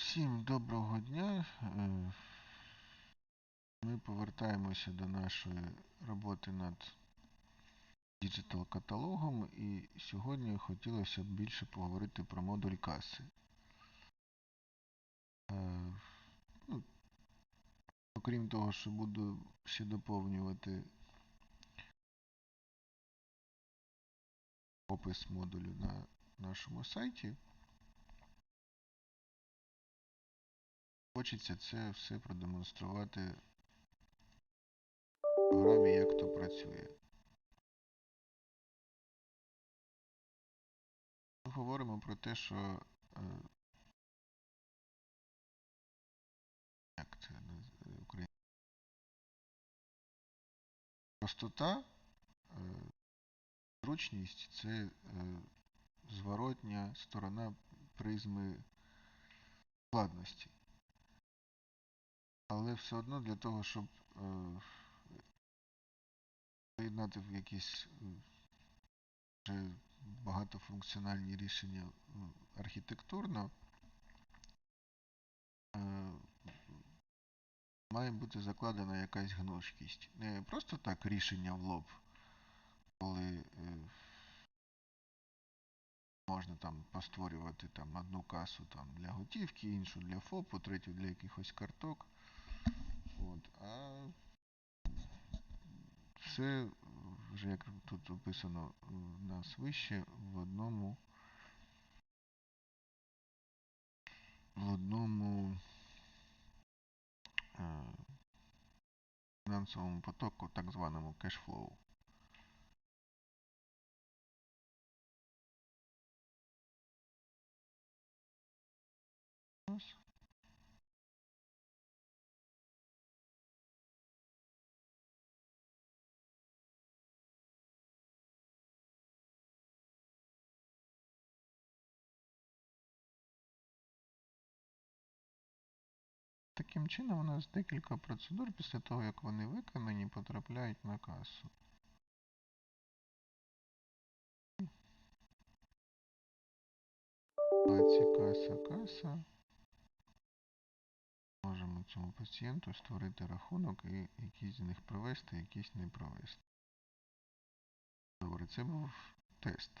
Всім доброго дня. Е, Ми повертаємося до нашої роботи над діджитал каталогом і сьогодні хотілося б більше поговорити про модуль каси. Е, ну, Окрім того, що буду ще доповнювати опис модулю на нашому сайті. Хочеться це все продемонструвати програмі, як то працює. Ми говоримо про те, що е, як це українською? Простота, е, зручність це е, зворотня сторона призми складності. Але все одно для того, щоб е, поєднати в якісь вже багатофункціональні рішення архітектурно, е, має бути закладена якась гнучкість. Не просто так рішення в лоб, коли е, можна там постворювати там одну касу там для готівки, іншу для ФОПу, третю для якихось карток. От, а все вже як тут описано в нас вище в одному в одному е, фінансовому потоку, так званому кешфлоу. Ось. Таким чином у нас декілька процедур після того, як вони виконані, потрапляють на касу. Каса, каса. Можемо цьому пацієнту створити рахунок і якісь з них провести, якісь не провести. Добре, це був тест.